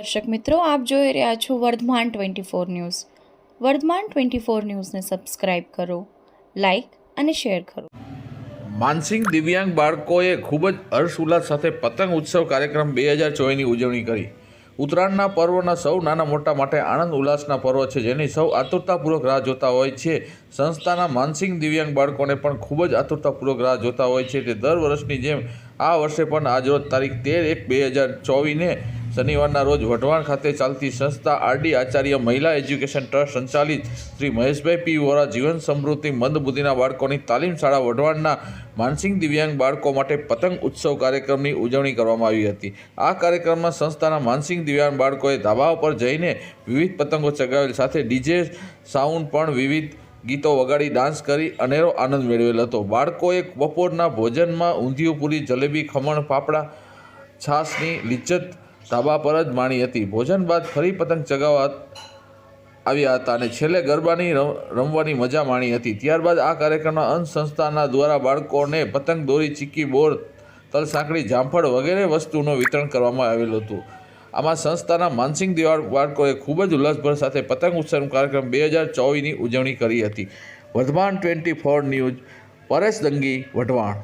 દર્શક મિત્રો, આપ જોઈ રહ્યા છો Vardhman twenty four news. Vardhman twenty four ન્યૂઝને સબસ્ક્રાઇબ કરો, લાઇક અને શેર કરો. માનસિંગ દિવ્યાંગ બાળકોએ ખૂબ જ હર્ષ ઉલ્લાસ સાથે પતંગ ઉત્સવ કાર્યક્રમ બે હજાર ચોવીસની ઉજવણી કરી. ઉત્તરાયણના પર્વના સૌ નાના મોટા માટે આનંદ ઉલ્લાસના પર્વ છે, જેની સૌ આતુરતાપૂર્વક રાહ જોતા હોય છે. સંસ્થાના માનસિંગ દિવ્યાંગ બાળકોને પણ ખૂબ જ આતુરતાપૂર્વક રાહ જોતા હોય છે. તે દર વર્ષની જેમ આ વર્ષે પણ આજરોજ તારીખ તેર એક બે હજાર ચોવીસને શનિવારના રોજ વઢવાણ ખાતે ચાલતી સંસ્થા આરડી આચાર્ય મહિલા એજ્યુકેશન ટ્રસ્ટ સંચાલિત શ્રી મહેશભાઈ પી વોરા જીવન સમૃદ્ધિ મંદબુદ્ધિના બાળકોની તાલીમ શાળા વઢવાણના માનસિંગ દિવ્યાંગ બાળકો માટે પતંગ ઉત્સવ કાર્યક્રમની ઉજવણી કરવામાં આવી હતી. આ કાર્યક્રમમાં સંસ્થાના માનસિંગ દિવ્યાંગ બાળકોએ ધાબા ઉપર જઈને વિવિધ પતંગો ચગાવેલ સાથે ડીજે સાઉન્ડ પણ વિવિધ ગીતો વગાડી ડાન્સ કરી અનેરો આનંદ મેળવેલ હતો. બાળકોએ બપોરના ભોજનમાં ઊંધિયું, પૂરી, જલેબી, ખમણ, ફાફડા, છાશની લિજ્જત ધાબા પર જ માણી હતી. ભોજન બાદ ફરી પતંગ ચગાવવા આવ્યા હતા અને છેલ્લે ગરબાની રમવાની મજા માણી હતી. ત્યારબાદ આ કાર્યક્રમના અંત સંસ્થાના દ્વારા બાળકોને પતંગ દોરી, ચીક્કી, બોર, તલ સાંકળી, જામફળ વગેરે વસ્તુનું વિતરણ કરવામાં આવેલું હતું. આમાં સંસ્થાના માનસિંગ દિવાળ બાળકોએ ખૂબ જ ઉલ્લાસભર સાથે પતંગ ઉત્સવનો કાર્યક્રમ બે હજાર ચોવીસની ઉજવણી કરી હતી. Vardhman twenty four news, Paresh Dangi Wadhwan